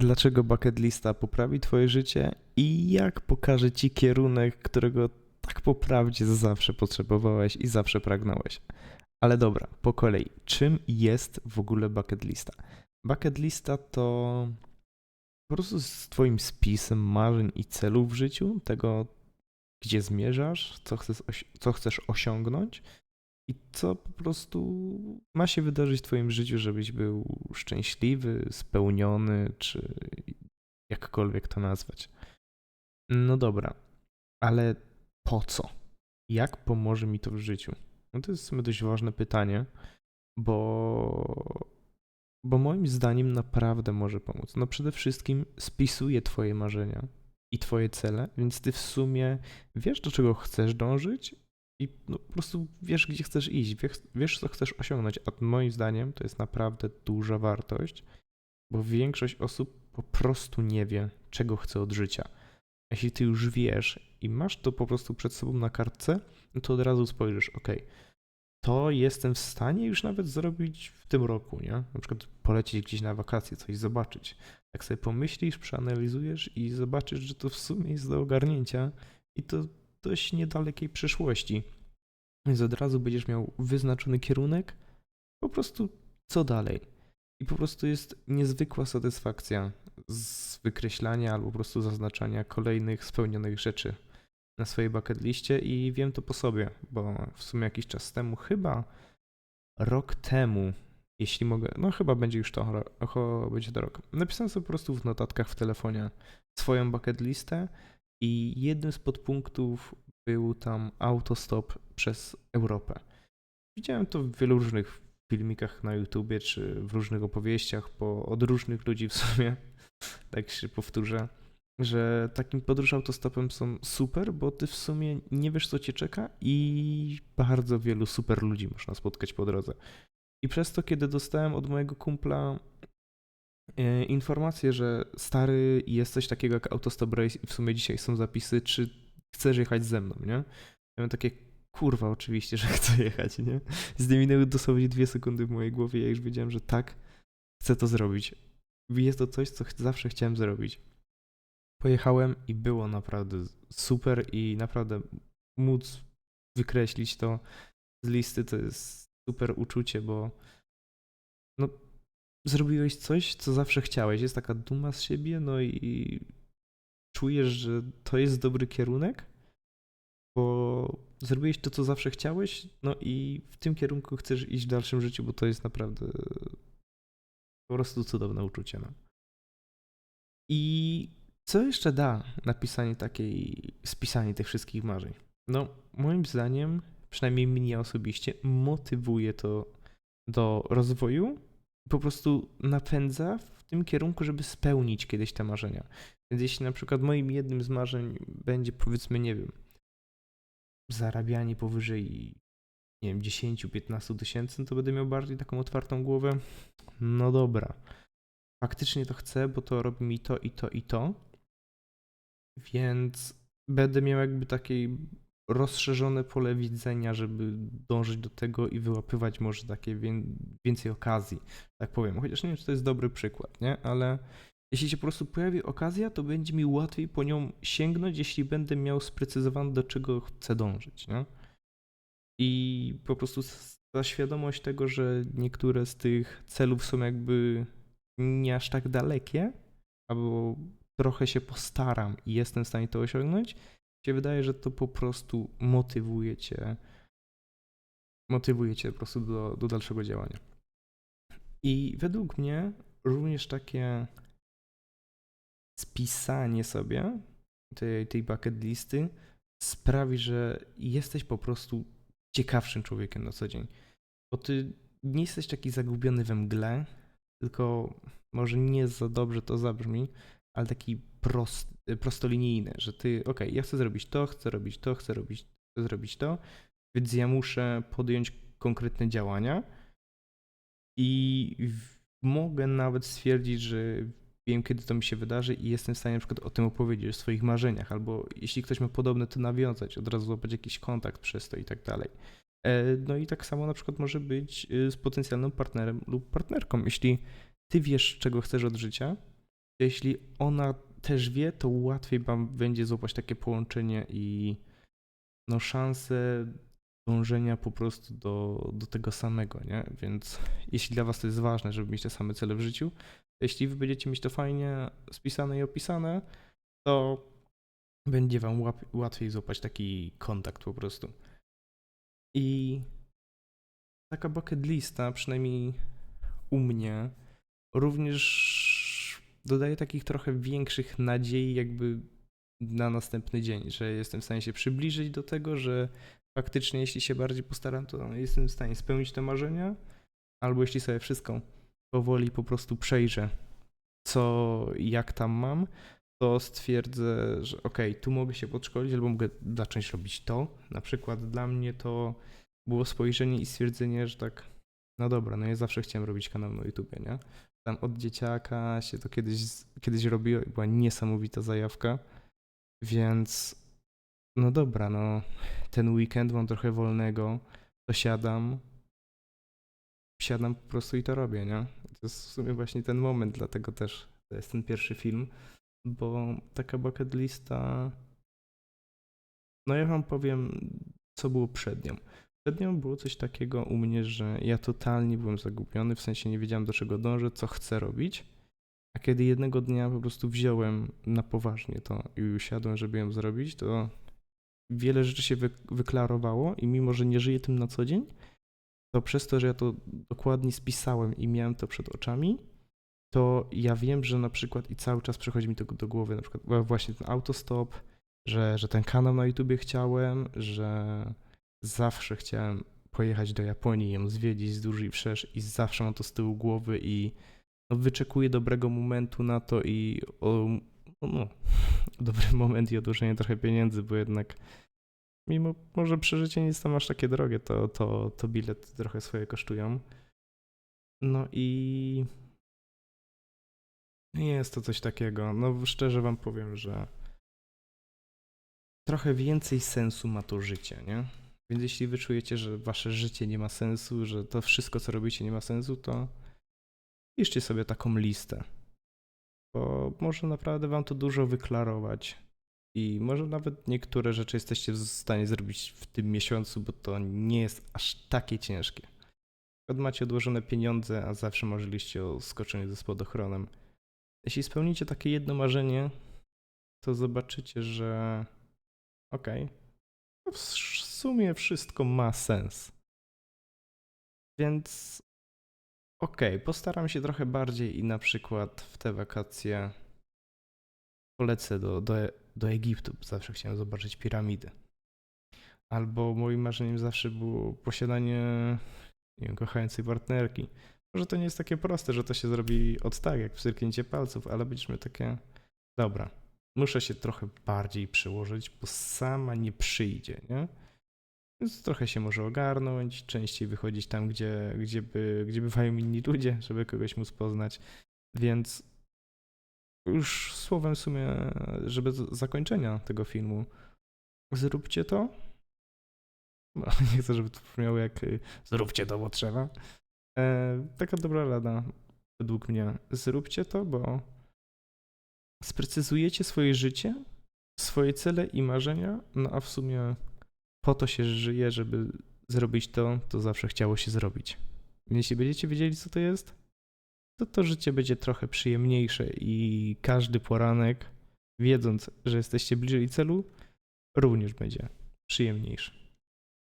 dlaczego bucket lista poprawi twoje życie i jak pokaże ci kierunek, którego tak po prawdzie zawsze potrzebowałeś i zawsze pragnąłeś. Ale dobra, po kolei. Czym jest w ogóle bucket lista? Bucket lista to po prostu z twoim spisem marzeń i celów w życiu, tego gdzie zmierzasz, co chcesz, co chcesz osiągnąć i co po prostu ma się wydarzyć w twoim życiu, żebyś był szczęśliwy, spełniony, czy jakkolwiek to nazwać. No dobra, ale po co? Jak pomoże mi to w życiu? No to jest w sumie dość ważne pytanie, bo, bo moim zdaniem naprawdę może pomóc. No przede wszystkim spisuje twoje marzenia i twoje cele, więc ty w sumie wiesz, do czego chcesz dążyć i no, po prostu wiesz, gdzie chcesz iść, wiesz, wiesz, co chcesz osiągnąć, a moim zdaniem to jest naprawdę duża wartość, bo większość osób po prostu nie wie, czego chce od życia. Jeśli ty już wiesz i masz to po prostu przed sobą na kartce, no to od razu spojrzysz, ok, to jestem w stanie już nawet zrobić w tym roku, nie? Na przykład polecieć gdzieś na wakacje, coś zobaczyć. Jak sobie pomyślisz, przeanalizujesz i zobaczysz, że to w sumie jest do ogarnięcia i to dość niedalekiej przyszłości. Więc od razu będziesz miał wyznaczony kierunek, po prostu co dalej. I po prostu jest niezwykła satysfakcja z wykreślania albo po prostu zaznaczania kolejnych spełnionych rzeczy na swojej bucket liście i wiem to po sobie, bo w sumie jakiś czas temu, chyba rok temu, jeśli mogę, no chyba będzie już to, będzie to rok. Napisałem sobie po prostu w notatkach w telefonie swoją bucket listę i jednym z podpunktów był tam autostop przez Europę. Widziałem to w wielu różnych filmikach na YouTubie czy w różnych opowieściach po, od różnych ludzi w sumie, tak się powtórzę, że takim podróż autostopem są super, bo ty w sumie nie wiesz co cię czeka i bardzo wielu super ludzi można spotkać po drodze. I przez to, kiedy dostałem od mojego kumpla informację, że stary jest coś takiego jak autostop race i w sumie dzisiaj są zapisy, czy chcesz jechać ze mną, nie? Ja miałem takie, kurwa, oczywiście, że chcę jechać, nie? Zdeminęły dosłownie dwie sekundy w mojej głowie, ja już wiedziałem, że tak, chcę to zrobić. Jest to coś, co zawsze chciałem zrobić. Pojechałem i było naprawdę super i naprawdę móc wykreślić to z listy to jest super uczucie, bo no zrobiłeś coś, co zawsze chciałeś. Jest taka duma z siebie, no i czujesz, że to jest dobry kierunek, bo zrobiłeś to, co zawsze chciałeś, no i w tym kierunku chcesz iść w dalszym życiu, bo to jest naprawdę po prostu cudowne uczucie. No. I co jeszcze da napisanie takiej, spisanie tych wszystkich marzeń? No, moim zdaniem, przynajmniej mnie osobiście, motywuje to do rozwoju, po prostu napędza w tym kierunku, żeby spełnić kiedyś te marzenia. Więc jeśli na przykład moim jednym z marzeń będzie, powiedzmy, nie wiem, zarabianie powyżej, nie wiem, 10-15 tysięcy, no to będę miał bardziej taką otwartą głowę. No dobra, faktycznie to chcę, bo to robi mi to i to i to. Więc będę miał jakby takie rozszerzone pole widzenia, żeby dążyć do tego i wyłapywać może takie wię- więcej okazji, tak powiem. Chociaż nie wiem, czy to jest dobry przykład, nie? Ale jeśli się po prostu pojawi okazja, to będzie mi łatwiej po nią sięgnąć, jeśli będę miał sprecyzowane, do czego chcę dążyć, nie? I po prostu ta świadomość tego, że niektóre z tych celów są jakby nie aż tak dalekie, albo trochę się postaram i jestem w stanie to osiągnąć, się wydaje, że to po prostu motywuje cię, motywuje cię po prostu do, do dalszego działania. I według mnie również takie spisanie sobie tej, tej bucket listy sprawi, że jesteś po prostu ciekawszym człowiekiem na co dzień. Bo ty nie jesteś taki zagubiony we mgle, tylko może nie za dobrze to zabrzmi, ale taki prost, prostolinijny, że ty, okej, ja chcę zrobić to, chcę robić to, chcę robić, chcę zrobić to, więc ja muszę podjąć konkretne działania i mogę nawet stwierdzić, że wiem, kiedy to mi się wydarzy i jestem w stanie na przykład o tym opowiedzieć, o swoich marzeniach, albo jeśli ktoś ma podobne, to nawiązać, od razu złapać jakiś kontakt przez to i tak dalej. E, No i tak samo na przykład może być y, z potencjalnym partnerem lub partnerką. Jeśli ty wiesz, czego chcesz od życia, jeśli ona też wie, to łatwiej wam będzie złapać takie połączenie i no szanse dążenia po prostu do, do tego samego, nie? Więc jeśli dla was to jest ważne, żeby mieć te same cele w życiu, jeśli wy będziecie mieć to fajnie spisane i opisane, to będzie wam łatwiej złapać taki kontakt po prostu. I taka bucket lista, przynajmniej u mnie, również dodaje takich trochę większych nadziei jakby na następny dzień, że jestem w stanie się przybliżyć do tego, że faktycznie jeśli się bardziej postaram, to jestem w stanie spełnić te marzenia, albo jeśli sobie wszystko powoli po prostu przejrzę, co jak tam mam, to stwierdzę, że okej, tu mogę się podszkolić, albo mogę zacząć robić to. Na przykład dla mnie to było spojrzenie i stwierdzenie, że tak, no dobra, no ja zawsze chciałem robić kanał na YouTubie, nie? Tam od dzieciaka się to kiedyś, kiedyś robiło i była niesamowita zajawka, więc no dobra, no ten weekend mam trochę wolnego, to siadam, siadam po prostu i to robię, nie? To jest w sumie właśnie ten moment, dlatego też to jest ten pierwszy film, bo taka bucket lista, no ja wam powiem, co było przed nią. Przed nią było coś takiego u mnie, że ja totalnie byłem zagubiony, w sensie nie wiedziałem do czego dążę, co chcę robić. A kiedy jednego dnia po prostu wziąłem na poważnie to i usiadłem, żeby ją zrobić, to wiele rzeczy się wy, wyklarowało i mimo, że nie żyję tym na co dzień, to przez to, że ja to dokładnie spisałem i miałem to przed oczami, to ja wiem, że na przykład i cały czas przychodzi mi to do głowy, na przykład właśnie ten autostop, że, że ten kanał na YouTubie chciałem, że zawsze chciałem pojechać do Japonii, ją zwiedzić wzdłuż i wszerz i zawsze mam to z tyłu głowy i no, wyczekuję dobrego momentu na to i o, no, dobry moment i odłożenie trochę pieniędzy, bo jednak mimo może przeżycie nie jest tam aż takie drogie, to, to, to bilety trochę swoje kosztują. No i nie jest to coś takiego. No szczerze wam powiem, że trochę więcej sensu ma to życie, nie? Więc jeśli wy czujecie, że wasze życie nie ma sensu, że to wszystko, co robicie, nie ma sensu, to piszcie sobie taką listę. Bo może naprawdę wam to dużo wyklarować. I może nawet niektóre rzeczy jesteście w stanie zrobić w tym miesiącu, bo to nie jest aż takie ciężkie. Macie odłożone pieniądze, a zawsze marzyliście o skoczeniu ze spadochronem. Jeśli spełnicie takie jedno marzenie, to zobaczycie, że okej, okay, sumie wszystko ma sens. Więc okej, okay, postaram się trochę bardziej i na przykład w te wakacje polecę do, do, do Egiptu, zawsze chciałem zobaczyć piramidy. Albo moim marzeniem zawsze było posiadanie nie wiem, kochającej partnerki. Może to nie jest takie proste, że to się zrobi od tak, jak pstryknięcie palców, ale byliśmy takie, dobra, muszę się trochę bardziej przyłożyć, bo sama nie przyjdzie, nie? Więc trochę się może ogarnąć, częściej wychodzić tam, gdzie, gdzie, by, gdzie bywają inni ludzie, żeby kogoś móc poznać. Więc już słowem w sumie, żeby zakończenia tego filmu, zróbcie to. Nie chcę, żeby to brzmiało jak y, zróbcie to, bo trzeba. E, taka dobra rada według mnie. Zróbcie to, bo sprecyzujecie swoje życie, swoje cele i marzenia, no a w sumie po to się żyje, żeby zrobić to, to zawsze chciało się zrobić. Jeśli będziecie wiedzieli, co to jest, to to życie będzie trochę przyjemniejsze i każdy poranek, wiedząc, że jesteście bliżej celu, również będzie przyjemniejszy.